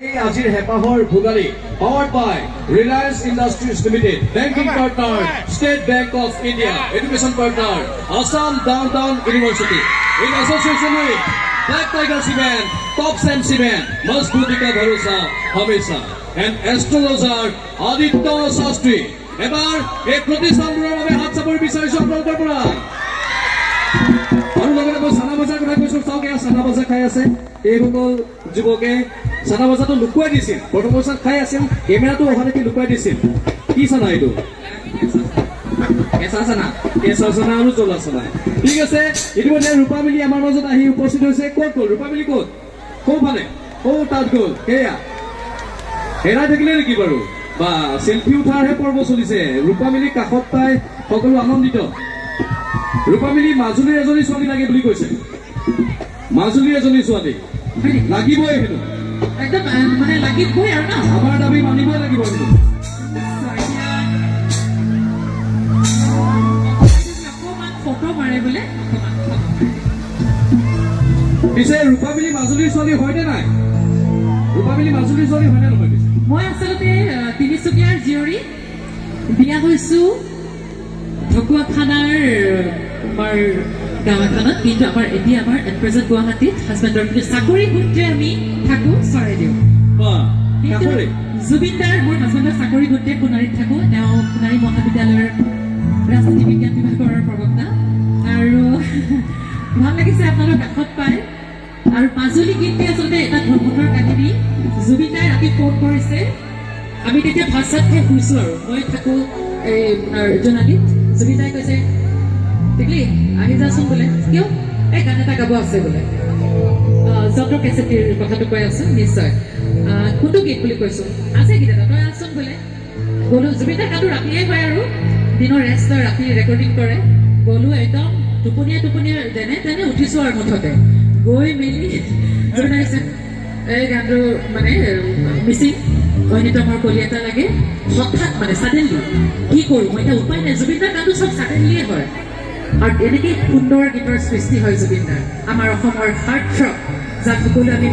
এই আজিৰ হেঁপাহৰ Bhogali by Reliance Industries Limited banking partner State Bank of India education partner Assam Down Town University in association with Black Tiger cement tops and cement মজবুতি কা ভৰোচা হমেশা and astrologer Aditya Shastri এবাৰ এই প্ৰতিষ্ঠানবোৰৰ বাবে হাত চাপৰি বিচাৰিছোঁ আপোনালোকৰ পৰা আৰু লগতে মই চানা বজাৰ কথা কৈছো চাওক এয়া চানা বজাৰ খাই আছে এইসকল যুৱকে চানা বজাৰটো লুকুৱাই দিছিল। প্ৰথম অৱস্থাত খাই আছিল, কেমেৰাটো অহা দেখি লুকুৱাই কি চানা এইটো? কেঁচা চানা। কেঁচা চানা আমাৰ মাজত আহি উপস্থিত হৈছে। ক'ত থাকিলে নেকি বাৰু? বা উঠাৰহে পৰ্ব চলিছে। কাষত পাই সকলো আনন্দিত। ৰূপা মিলি মাজুলীৰ এজনী ছোৱালী লাগে বুলি কৈছে। মাজুলীৰ এজনী ছোৱালী। লাগিবই সেইটো একদম মানে লাগিবই আৰু ন আমাৰ দাবি মানিবই লাগিব অকণমান ফটো মাৰে বোলে। পিছে ৰূপা মিলি মাজুলীৰ ছোৱালী হয়নে নাই? ৰূপা মিলি মাজুলীৰ ছোৱালী হয়নে নহয় মই আচলতে তিনিচুকীয়াৰ জীয়ৰী। বিয়া হৈছো। ঢকুৱাখানাৰ আমাৰ গাঁও এখনত কিন্তু আমাৰ এতিয়া আমাৰ এট প্ৰেজেণ্ট গুৱাহাটীত হাজবেণ্ডৰ কিন্তু চাকৰি সূত্ৰে আমি থাকো চৰাইদেউ জুবিনদাৰ মোৰ হাজবেণ্ডৰ চাকৰি সূত্ৰে সোণাৰীত থাকো। তেওঁ সোণাৰী মহাবিদ্যালয়ৰ ৰাজনীতি বিজ্ঞান বিভাগৰ প্ৰবক্তা। আৰু ভাল লাগিছে আপোনালোক কাষত পাই। আৰু মাজুলী গীতটি আচলতে এটা ভ্ৰমণৰ কাহিনী। জুবিনদাই ৰাতি ফোন কৰিছে। আমি তেতিয়া খাই শুইছো আৰু। মই থাকো এই আপোনাৰ জোনালীত। জুবিনদাই কৈছে টিকলি আহি যাচোন বোলে, কিয়? এই গান এটা গাব আছে বোলে। যন্ত্ৰ কেছেটিৰ কথাটো কৈ আছো, নিশ্চয়। কোনটো গীত বুলি কৈছো? আছে গীত এটা তই আছোন বোলে। গ'লো জুবিন দাৰ গানটো ৰাতিয়ে হয় আৰু। দিনৰ ৰেষ্ট লয় ৰাতি ৰেকৰ্ডিং কৰে। গ'লো একদম টোপনিয়াই টোপনিয়াই, যেনে তেনে উঠিছো আৰু মুঠতে। গৈ মেলি জুবিন এই গানটো মানে মিচিং অন্যতমৰ কলি এটা লাগে। হঠাৎ মানে ছাডেনলি কি কৰোঁ? মই এতিয়া উপায় নাই। জুবিন গানটো চব ছাডেনলিয়ে হয়। আৰু এনেকে সুন্দৰ গীতৰ সৃষ্টি হয় জুবিন দাৰ। আমাৰ অসমৰ হাৰ্ট থ্ৰব যাক সকলোৱে আমি